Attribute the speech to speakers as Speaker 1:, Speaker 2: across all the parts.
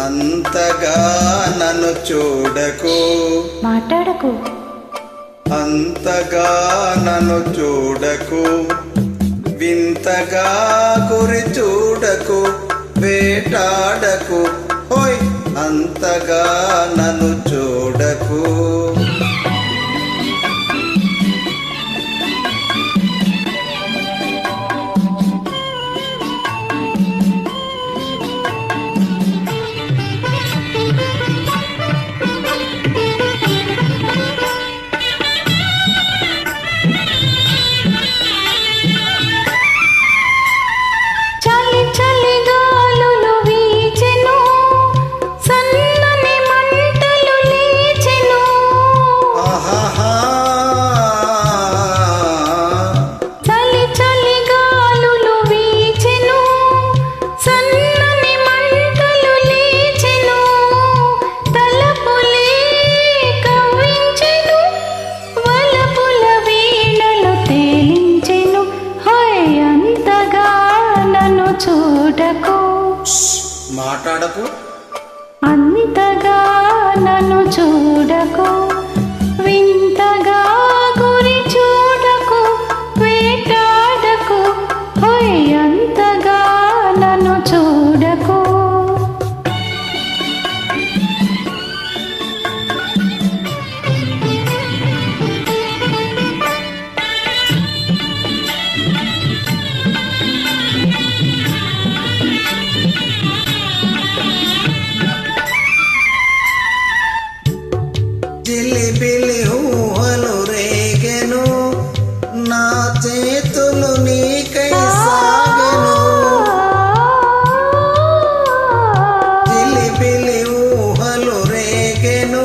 Speaker 1: అంతగా నన్ను చూడకు.
Speaker 2: మాట్లాడకు.
Speaker 1: అంతగా నన్ను చూడకు. వింతగా గురి చూడకు. వేటాడకు. హోయ్ అంతగా నన్ను చూడకు. మాట్లాడకు.
Speaker 2: అంతగా నన్ను చూడకు.
Speaker 1: జిలిబిలి ఊహలు రేగెను. నా చేతులు నీకై సాగెను. జిలిబిలి ఊహలు రేగెను.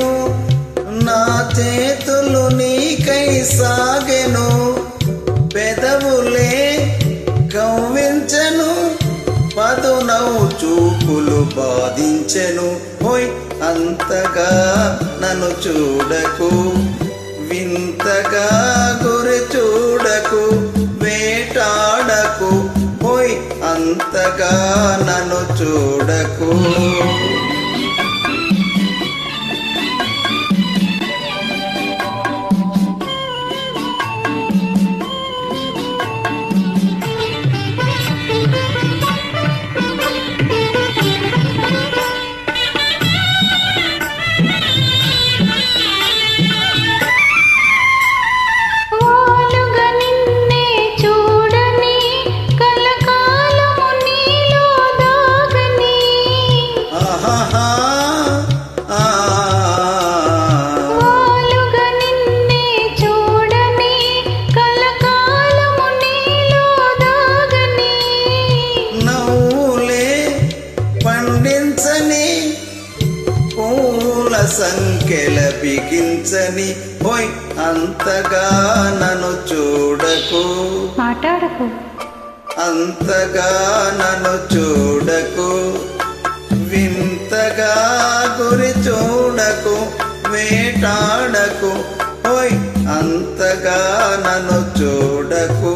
Speaker 1: నా చేతులు నీకై సాగెను. పెదవులే కవ్వించెను చూపులు బాధించెను. హోయ్ అంతగా నన్ను చూడకు. వింతగా గురి చూడకు వేటాడకు. హోయ్ అంతగా నన్ను చూడకు. సంఖ్యల బిగించని హోయ్ అంతగా నన్ను చూడకు.
Speaker 2: మాట్లాడకు.
Speaker 1: అంతగా నన్ను చూడకు. వెంటాడకు ఓయ్ అంతగా నన్ను చూడకు.